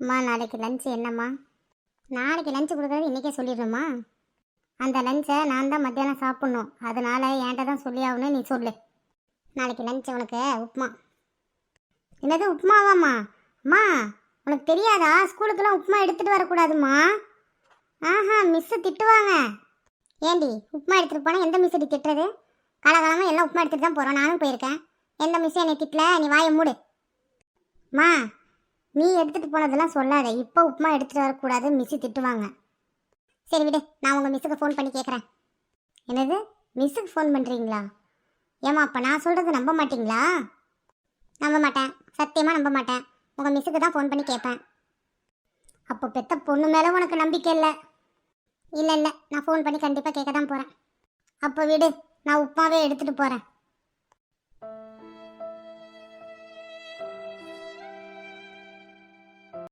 அம்மா நாளைக்கு லஞ்சு என்னம்மா? நாளைக்கு லஞ்சு கொடுக்குறது இன்றைக்கே சொல்லிடுறோம்மா. அந்த லஞ்சை நான் தான் மத்தியானம் சாப்பிட்ணும். அதனால் என்கிட்ட தான் சொல்லி ஆகணும் நீ சொல்லு. நாளைக்கு லஞ்சு உனக்கு உப்புமா. என்னது உப்புமாவாம்மா? அம்மா உனக்கு தெரியாதா? ஸ்கூலுக்கெல்லாம் உப்புமா எடுத்துகிட்டு வரக்கூடாதும்மா. ஆஹா மிஸ்ஸு திட்டுவாங்க. ஏண்டி உப்புமா எடுத்துகிட்டு போனால் எந்த மிஸ் திட்டுறது? காலகாலமாக எல்லாம் உப்புமா எடுத்துகிட்டு தான் போகிறோம் நானும் போயிருக்கேன். எந்த மிஸ்ஸும் என்னை திட்டல? நீ வாயை மூடு. மா நீ எடுத்துகிட்டு போனதெல்லாம் சொல்லாத. இப்போ உப்புமா எடுத்துகிட்டு வரக்கூடாது. மிஸ்ஸு திட்டுவாங்க. சரி விடு. நான் உங்கள் மிஸ்ஸுக்கு ஃபோன் பண்ணி கேட்குறேன் என்னது? மிஸ்ஸுக்கு ஃபோன் பண்ணுறீங்களா ஏமா அப்போ நான் சொல்கிறது நம்ப மாட்டீங்களா? நம்ப மாட்டேன். சத்தியமாக நம்ப மாட்டேன். உங்கள் மிஸ்ஸுக்கு தான் ஃபோன் பண்ணி கேட்பேன் அப்போ பெத்த பொண்ணு மேலே உனக்கு நம்பிக்கை இல்லை? இல்லை இல்லை. நான் ஃபோன் பண்ணி கண்டிப்பாக கேட்க தான் போகிறேன் அப்போ விடு. நான் உப்புமாவே எடுத்துகிட்டு போகிறேன்